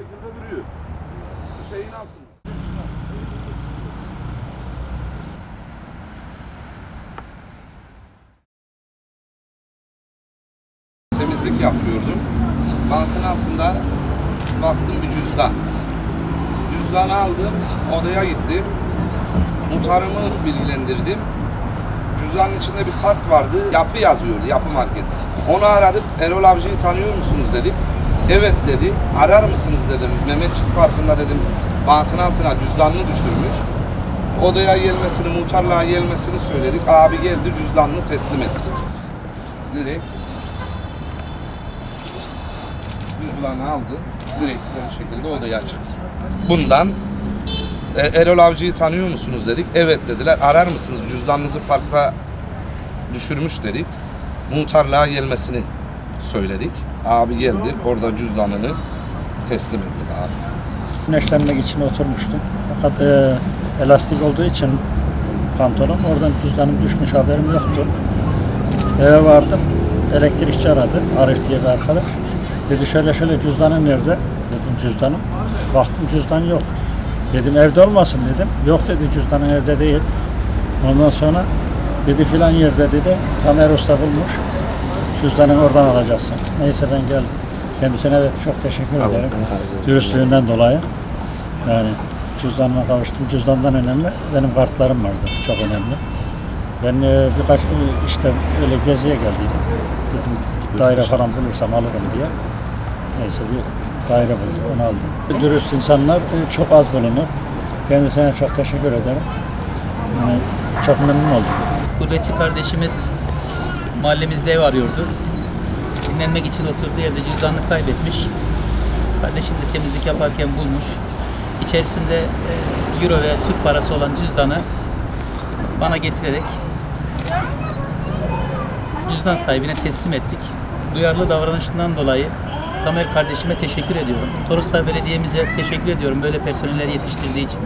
şekilde duruyor. Şeyin altında. Temizlik yapıyordum. Bankın altında baktım bir cüzdan. Cüzdanı aldım, odaya gittim. Muhtarımı bilgilendirdim. Cüzdanın içinde bir kart vardı, yapı yazıyordu, yapı market. Onu aradık, Erol Avcı'yı tanıyor musunuz dedik. Evet dedi, arar mısınız dedim. Mehmetçik Parkı'nda dedim, bankın altına cüzdanını düşürmüş. Odaya gelmesini, muhtarlığa gelmesini söyledik. Abi geldi, cüzdanını teslim ettik. Direkt cüzdanı aldı. Direkt bu şekilde odaya çıktı. Bundan e, Erol Avcı'yı tanıyor musunuz dedik. Evet dediler. Arar mısınız? Cüzdanınızı parkta düşürmüş dedik. Muhtarlığa gelmesini söyledik. Abi geldi. Orada cüzdanını teslim ettik abi. Güneşlenmek için oturmuştum. Fakat e, elastik olduğu için pantolon oradan cüzdanım düşmüş haberim yoktu. Eve vardım. Elektrikçi aradı. Arif diye bir arkadaş. Dedi şöyle şöyle cüzdanın nerede? Dedim cüzdanım. Baktım cüzdan yok. Dedim evde olmasın dedim. Yok dedi cüzdanın evde değil. Ondan sonra dedi filan yerde dedi. Tamer Usta bulmuş. Cüzdanını oradan alacaksın. Neyse ben geldim. Kendisine de çok teşekkür ederim. Dürüstlüğünden dolayı. Yani cüzdanıma kavuştum. Cüzdandan önemli. Benim kartlarım vardı. Çok önemli. Ben e, birkaç işte öyle geziye geldiydim. Dedim daire falan bulursam alırım diye. Neyse bir daire bulduk. Onu aldım. Dürüst insanlar e, çok az bulunur. Kendisine çok teşekkür ederim. Yani çok memnun oldum. Gurbetçi kardeşimiz mahallemizde ev arıyordu. Dinlenmek için oturduğu yerde cüzdanını kaybetmiş. Kardeşim de temizlik yaparken bulmuş. İçerisinde e, euro ve Türk parası olan cüzdanı bana getirerek cüzdan sahibine teslim ettik. Duyarlı davranışından dolayı Tamer kardeşime teşekkür ediyorum. Toroslar Belediye'mize teşekkür ediyorum böyle personeller yetiştirdiği için.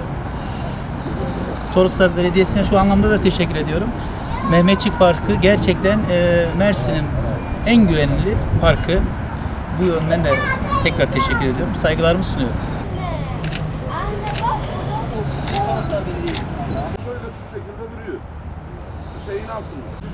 Toroslar Belediyesi'ne şu anlamda da teşekkür ediyorum. Mehmetçik Parkı gerçekten e, Mersin'in en güvenli parkı. Bu yönden de tekrar teşekkür ediyorum. Saygılarımı sunuyorum. Şöyle şu şekilde duruyor. Şeyin altında.